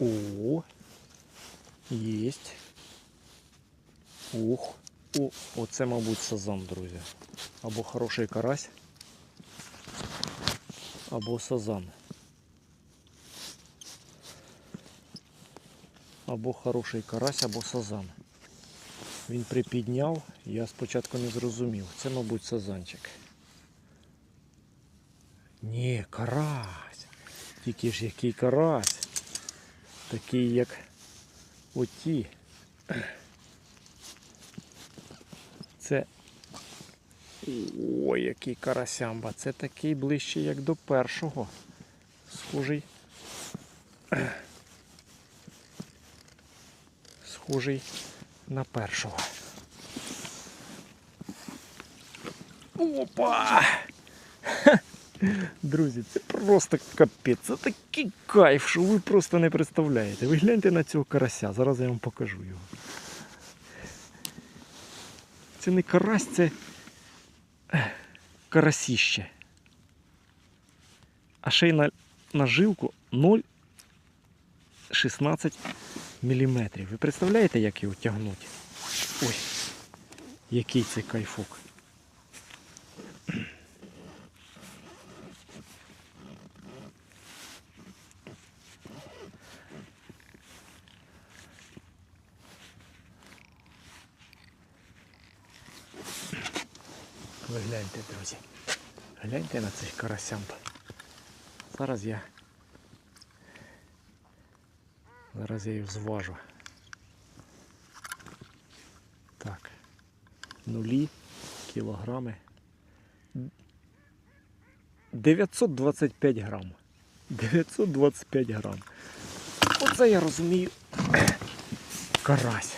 О, єсть. Ух. О, оце, мабуть, сазан, друзі. Або хороший карась, або сазан. Або хороший карась, або сазан. Він припідняв, я спочатку не зрозумів. Це, мабуть, сазанчик. Ні, карась. Тільки ж який карась. Такий, як оті. Це. Ой, який карасямба. Це такий ближче, як до першого. Схожий. Схожий на першого. Опа! Друзі, це просто капець. Це такий кайф, що ви просто не представляєте. Ви гляньте на цього карася, зараз я вам покажу його. Це не карась, це карасіще. А ще й на, на жилку 0,16 мм. Ви представляєте, як його тягнути? Ой, який це кайфок. Ви гляньте, друзі. Гляньте на цих карасямб. Зараз я. Зараз я їх зважу. Так. Нулі, кілограми. 925 грам. 925 грам. Оце я розумію. Карась.